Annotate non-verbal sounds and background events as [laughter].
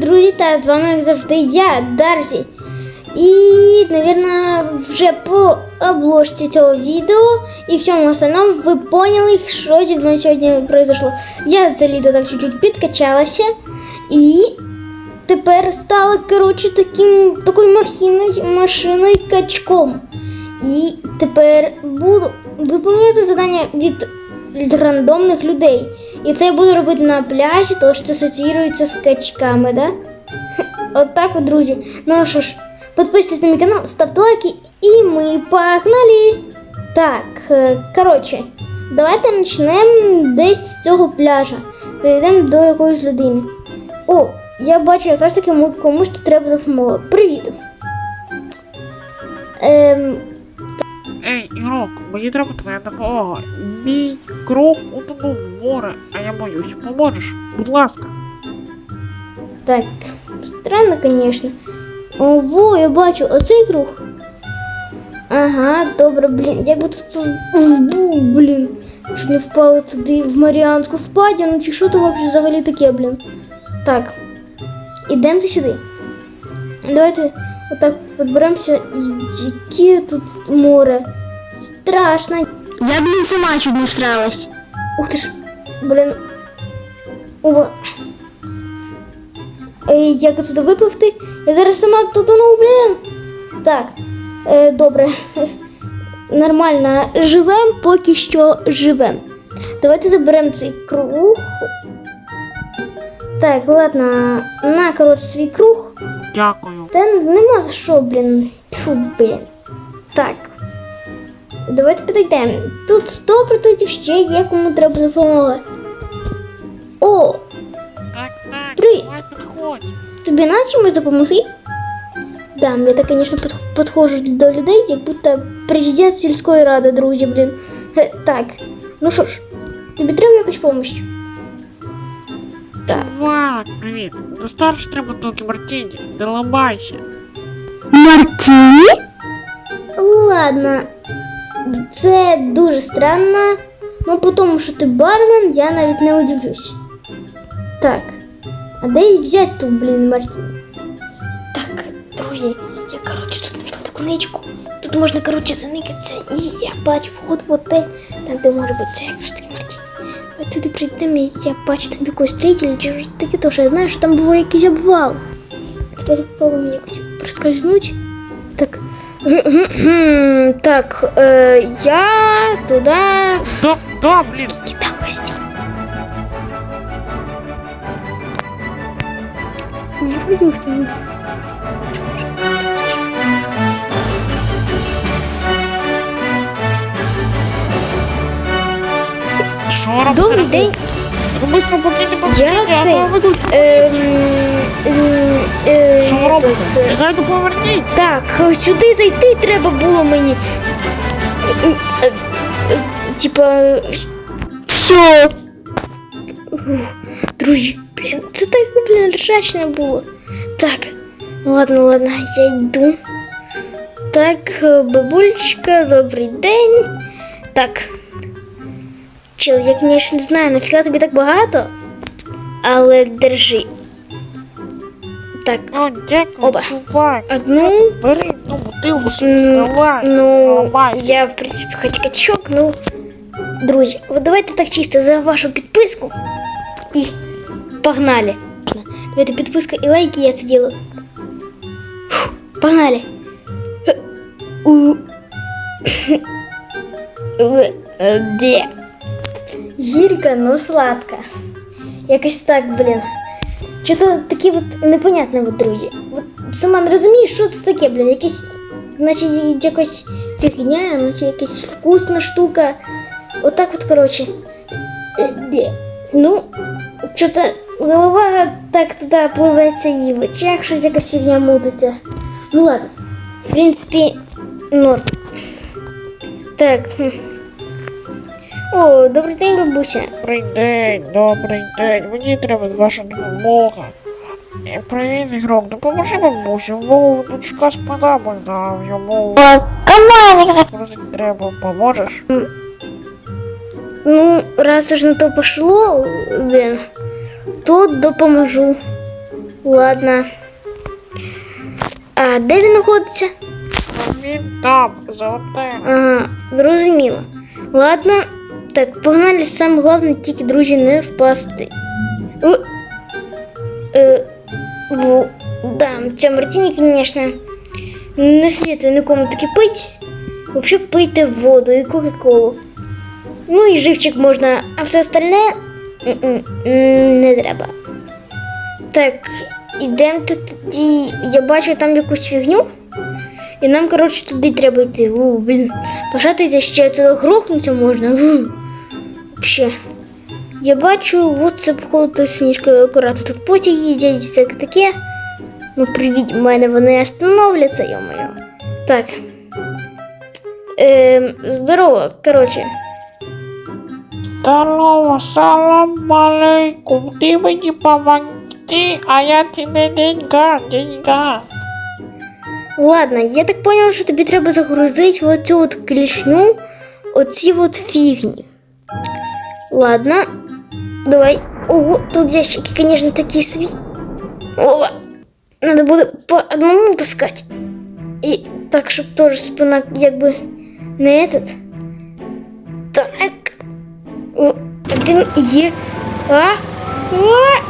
друзі, та з вами, як завжди, я, Дарзі. І, напевно, вже по обложці цього відео і всьому остальному ви поняли, що зі мною сьогодні произошло. Я це літо так чуть-чуть підкачалася і тепер стала, коротше, таким, такою махіною, машиною качком. І тепер буду виконувати завдання від рандомних людей. І це я буду робити на пляжі, тому що це асоціюється з качками, да? [laughs] От так от, друзі. Ну що ж, підписуйтесь на мій канал, ставте лайки, і ми погнали! Так, е, коротше, давайте почнемо десь з цього пляжа. Перейдемо до якоїсь людини. О, я бачу якраз таки комусь тут треба допомога. Привіт. Ем, Ей, мені треба твоя допомога. Мій круг утонув в море, а я боюсь. Поможеш? Будь ласка. Так, странно, конечно. Ого, я бачу, оцей круг. Ага, добре, блін. Як би тут був, блін. Щоб не впали туди в Маріанську впадину, чи що то взагалі таке, блін. Так. Ідемте сюди. Давайте отак підберемося. Яке тут море. Страшно. Я, блін, сама чуть не всралась. Ух ти ж, блін. О. Ей, як отсюди випливти? Я зараз сама тутону, блін. Так, е, добре. [laughs] Нормально. Живем, поки що живем. Давайте заберемо цей круг. Так, ладно, на, коротше, свій круг. Дякую. Та нема за що, блін. Фу, блін. Так. Давайте підійдемо. Тут 100% ще є кому треба допомога. О, Так, так, Привіт. давай підходь. тобі на чимось допомогти? Да, я так, звісно, під- підходжу до людей, як будто президент сільської ради, друзі, блін. Е, Так, ну що ж, тобі треба якась допомога? Так. Чувак, привіт. До старш треба тільки Мартіні. Не ламайся. Мартіні? Ладно, це дуже странно. Ну, по тому, що ти бармен, я навіть не удивлюсь. Так, а де їй взяти ту, блін, Мартін? Так, друзі, я, коротше, тут знайшла таку ничку. Тут можна, коротше, заникатися. І я бачу вход в отель, там, де може бути це якраз таки Мартін. Ми туди прийдемо, я бачу там якогось строїтеля, чи щось таке, тому що я знаю, що там був якийсь обвал. Тепер спробуємо якось проскользнути. Так. Гм, Так, е, я туди. Да, да, блін. І там гостю. Вибухнув. Що робити? Добрий день. Быстро покиньте цей- а то. Ем, ем, е, Що ви робите? е, Негайно поверніть. Так, сюди зайти треба було мені. Е, е, е, Типа. Що? Друзі, блін, це так, блін, ржачно було. Так, ладно, ладно, я йду. Так, е, бабулечка, добрий день. Так. Чел, я, конечно, не знаю, нафіга тобі так багато. Але держи. Так, О, дякую, Оба. чувак. одну. Бери, ну, бутилку собі, М, давай. Ну, Давай. я, в принципі, хоч качок, ну. Друзі, от давайте так чисто за вашу підписку. І погнали. Давайте підписка і лайки, я це делаю. Фу, Погнали. Е, У. В. [laughs] Е, Де? Гірка, ну сладка. Якось так, блін. Що-то такі от непонятне, от, друзі. От сама не розумію, що це таке, блін, якесь, наче якась фігня, наче якась вкусна штука. Отак от, коротше. Е. Ну, що-то голова так туди пливеться і в очах щось якась фігня мутиться. Ну ладно. В принципі, норм. Так. О, добрий день, бабуся. Добрий день, добрий день. Мені треба ваша допомога. Е, Привіт, ігрок, допоможи бабусі, мову дочка спина больна, йому просить треба, поможеш? Ну, раз уж на то пошло, блин, то допоможу. Ладно. А де він знаходиться? Він там, за отелем. Ага, зрозуміло. Ладно, так, погнали. Саме головне тільки, друзі, не впасти. О, е, во, да, ця Мартіні, звісно, не слід нікому таки пить. Взагалі пийте воду і кока-колу. Ну і живчик можна, а все остальне не треба. Так, ідемо тоді. Я бачу там якусь фігню. І нам, коротше, туди треба йти. У, блін. Пожатися ще це грохнуться можна. У. Вообще. Я бачу, от це походу сніжкою акуратно. Тут потяги їздять, всяке таке. Ну, привіть, в мене вони остановляться, йо-моє. Так. Ем, здорово, коротше. Здорово, салам алейкум. Ти мені помогти, а я тебе деньга, деньга. Ладно, я так поняла, що тобі треба загрузити в оцю от клішню, оці от фігні. Ладно, давай. Ого, тут ящики, конечно, такие сви. Ова. Надо буде по одному таскать. І так, щоб теж спина якби не этот. Так. Один є. А? А?